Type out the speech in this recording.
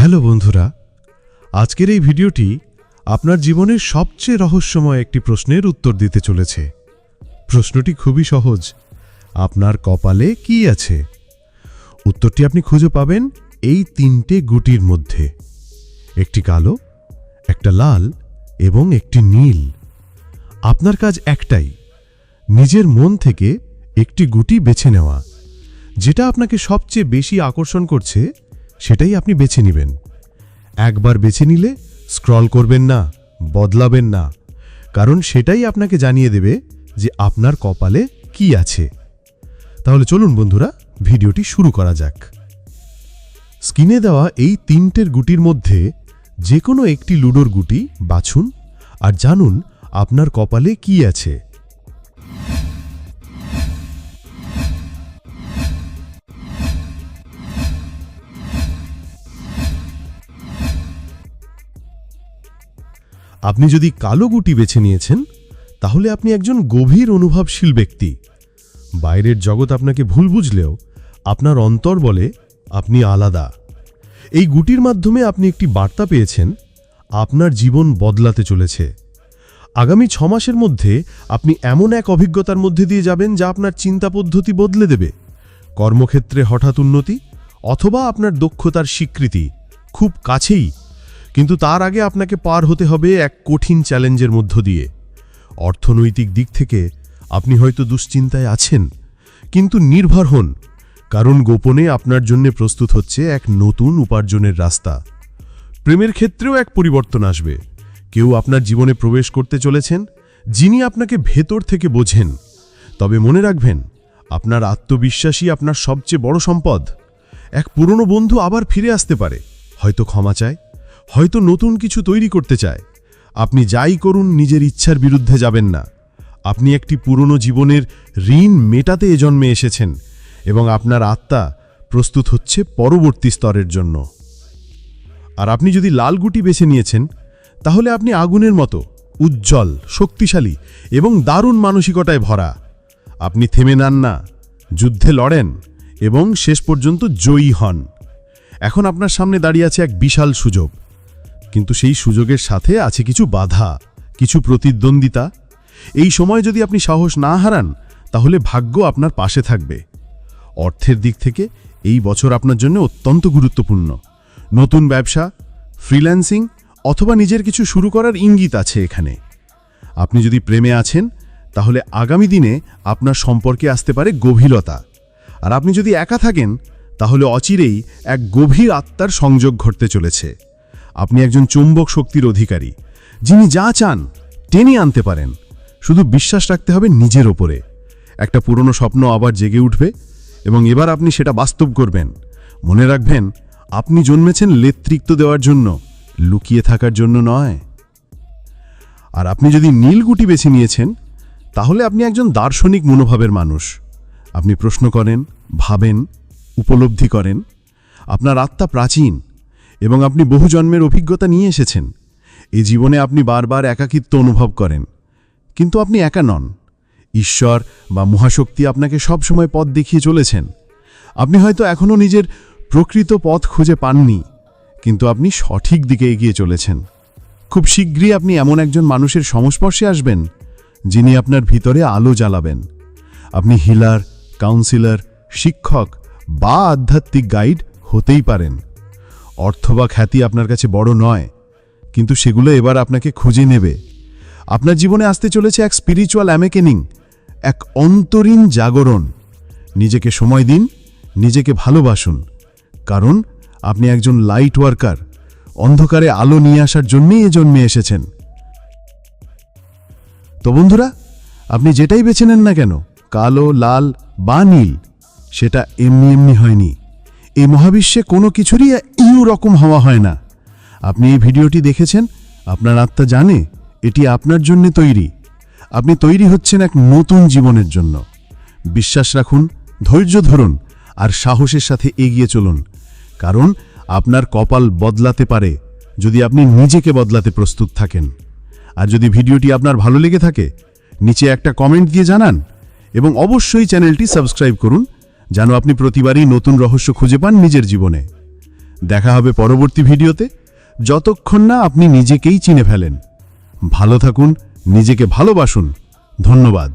Hello বন্ধুরা, আজকের এই ভিডিওটি আপনার জীবনের সবচেয়ে রহস্যময় একটি প্রশ্নের উত্তর দিতে চলেছে। প্রশ্নটি খুবই সহজ, আপনার কপালে কি আছে? উত্তরটি আপনি খুঁজে পাবেন এই তিনটে গুটির মধ্যে। একটি কালো, একটা লাল এবং একটি নীল। আপনার কাজ একটাই, নিজের মন থেকে একটি গুটি বেছে নেওয়া, যেটা আপনাকে সবচেয়ে বেশি আকর্ষণ করছে সেটাই আপনি বেছে নেবেন। একবার বেছে নিলে স্ক্রল করবেন না, বদলাবেন না। কারণ সেটাই আপনাকে জানিয়ে দেবে যে আপনার কপালে কি আছে। তাহলে চলুন বন্ধুরা, ভিডিওটি শুরু করা যাক। স্কিনে দেওয়া এই তিনটের গুটির মধ্যে যে কোনো একটি লুডোর গুটি বাছুন আর জানুন আপনার কপালে কি আছে। আপনি যদি কালো গুটি বেছে নিয়েছেন, তাহলে আপনি একজন গভীর অনুভবশীল ব্যক্তি। বাইরের জগৎ আপনাকে ভুল বুঝলেও আপনার অন্তর বলে আপনি আলাদা। এই গুটির মাধ্যমে আপনি একটি বার্তা পেয়েছেন, আপনার জীবন বদলাতে চলেছে। আগামী ছ মাসের মধ্যে আপনি এমন এক অভিজ্ঞতার মধ্যে দিয়ে যাবেন যা আপনার চিন্তা পদ্ধতি বদলে দেবে। কর্মক্ষেত্রে হঠাৎ উন্নতি অথবা আপনার দক্ষতার স্বীকৃতি খুব কাছেই কিন্তু তার আগে আপনাকে পার হতে হবে এক কঠিন চ্যালেঞ্জের মধ্য দিয়ে। অর্থনৈতিক দিক থেকে আপনি হয়তো দুশ্চিন্তায় আছেন, কিন্তু নির্ভর হন, কারণ গোপনে আপনার জন্য প্রস্তুত হচ্ছে এক নতুন উপার্জনের রাস্তা। প্রেমের ক্ষেত্রেও এক পরিবর্তন আসবে। কেউ আপনার জীবনে প্রবেশ করতে চলেছেন, যিনি আপনাকে ভেতর থেকে বোঝেন। তবে মনে রাখবেন, আপনার আত্মবিশ্বাসই আপনার সবচেয়ে বড় সম্পদ। এক পুরনো বন্ধু আবার ফিরে আসতে পারে, হয়তো ক্ষমা চায়। হয়তো নতুন কিছু তৈরি করতে চায়। আপনি যাই করুন, নিজের ইচ্ছার বিরুদ্ধে যাবেন না। আপনি একটি পুরনো জীবনের ঋণ মেটাতে এ জন্মে এসেছেন এবং আপনার আত্মা প্রস্তুত হচ্ছে পরবর্তী স্তরের জন্য। আর আপনি যদি লাল গুটি বেছে নিয়েছেন, তাহলে আপনি আগুনের মতো, উজ্জ্বল, শক্তিশালী এবং দারুণ মানসিকতায় ভরা। আপনি থেমে নান না, যুদ্ধে লড়েন এবং শেষ পর্যন্ত জয়ী হন। এখন আপনার সামনে দাঁড়িয়ে আছে এক বিশাল সুযোগ। কিন্তু সেই সুযোগের সাথে আছে কিছু বাধা, কিছু প্রতিদ্বন্দ্বিতা। এই সময় যদি আপনি সাহস না হারান, তাহলে ভাগ্য আপনার পাশে থাকবে। অর্থের দিক থেকে এই বছর আপনার জন্য অত্যন্ত গুরুত্বপূর্ণ। নতুন ব্যবসা ফ্রিল্যান্সিং অথবা নিজের কিছু শুরু করার ইঙ্গিত আছে এখানে। আপনি যদি প্রেমে আছেন, তাহলে আগামী দিনে আপনার সম্পর্কে আসতে পারে গভীরতা। আর আপনি যদি একা থাকেন, তাহলে অচিরেই এক গভীর আত্মার সংযোগ ঘটতে চলেছে। আপনি একজন চুম্বক শক্তির অধিকারী। যিনি যা চান, টেনে আনতে পারেন। শুধু বিশ্বাস রাখতে হবে নিজের ওপরে। একটা পুরনো স্বপ্ন আবার জেগে উঠবে এবং এবার আপনি সেটা বাস্তব করবেন। মনে রাখবেন, আপনি জন্মেছেন নেতৃত্ব দেওয়ার জন্য, লুকিয়ে থাকার জন্য নয়। আর আপনি যদি নীলগুটি বেছে নিয়েছেন, তাহলে আপনি একজন দার্শনিক মনোভাবের মানুষ। আপনি প্রশ্ন করেন, ভাবেন, উপলব্ধি করেন। আপনার আত্মা প্রাচীন। এবং আপনি বহু জন্মের অভিজ্ঞতা নিয়ে এসেছেন। এই জীবনে আপনি বারবার একাকিত্ব অনুভব করেন। কিন্তু আপনি একা নন। ঈশ্বর বা মহাশক্তি আপনাকে সবসময় পথ দেখিয়ে চলেছেন। আপনি হয়তো এখনও নিজের প্রকৃত পথ খুঁজে পাননি, কিন্তু আপনি সঠিক দিকে এগিয়ে চলেছেন। খুব শীঘ্রই আপনি এমন একজন মানুষের সংস্পর্শে আসবেন, যিনি আপনার ভিতরে আলো জ্বালাবেন। আপনি হিলার, কাউন্সিলর, শিক্ষক বা আধ্যাত্মিক গাইড হতেই পারেন। অর্থ বা খ্যাতি আপনার কাছে বড় নয়, কিন্তু সেগুলো এবার আপনাকে খুঁজে নেবে। আপনার জীবনে আসতে চলেছে এক স্পিরিচুয়াল অ্যামেকেনিং এক অন্তরীণ জাগরণ। নিজেকে সময় দিন, নিজেকে ভালোবাসুন। কারণ আপনি একজন লাইট ওয়ার্কার অন্ধকারে আলো নিয়ে আসার জন্যই এ জন্মে এসেছেন। তো বন্ধুরা, আপনি যেটাই বেছে নেন না কেন, কালো, লাল বা নীল, সেটা এমনি এমনি হয়নি। এই মহাবিশ্বে কোনো কিছুরই ইউ রকম হওয়া হয় না। আপনি এই ভিডিওটি দেখেছেন? আপনার আত্মা জানে এটি আপনার জন্য তৈরি। আপনি তৈরি হচ্ছেন এক নতুন জীবনের জন্য। বিশ্বাস রাখুন, ধৈর্য ধরুন, আর সাহসের সাথে এগিয়ে চলুন। কারণ আপনার কপাল বদলাতে পারে যদি আপনি নিজেকে বদলাতে প্রস্তুত থাকেন। আর যদি ভিডিওটি আপনার ভালো লেগে থাকে, নিচে একটা কমেন্ট দিয়ে জানান এবং অবশ্যই চ্যানেলটি সাবস্ক্রাইব করুন। যেন আপনি প্রতিবারই নতুন রহস্য খুঁজে পান নিজের জীবনে। দেখা হবে পরবর্তী ভিডিওতে। যতক্ষণ না আপনি নিজেকেই চিনে ফেলেন। ভালো থাকুন, নিজেকে ভালোবাসুন। ধন্যবাদ।